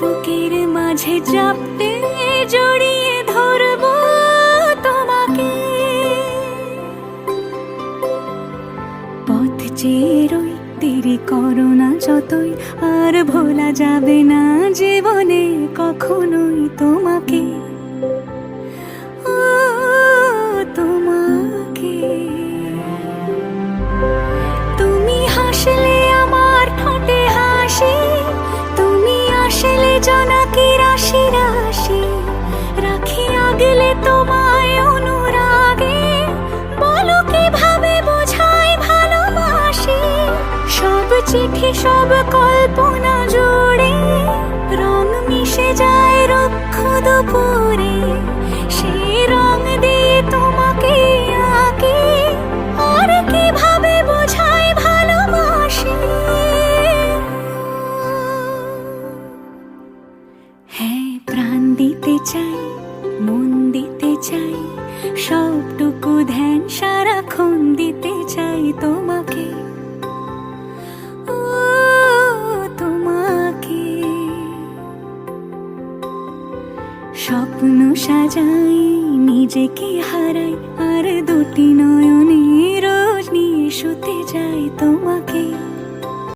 বুকের মাঝে চাপতে জড়িয়ে ধরবো তোমাকে। পথ চেরই রই দেরি করো না যতই, আর ভোলা যাবে না জীবনে কখনোই তোমাকে। চিঠি সব কল্পনা জুড়ে রং মিশে যায় রক্ষ দুপুরে। সেই রং দিয়ে তোমাকে আঁকে। আর কীভাবে বোঝাই ভালোবাসি? হ্যাঁ প্রাণ দিতে চাই, মন দিতে চাই। স্বপ্ন সাজাই নিজেকে হারাই আর দুটি নয়নে রোজ নিয়ে শুতে যাই তোমাকে।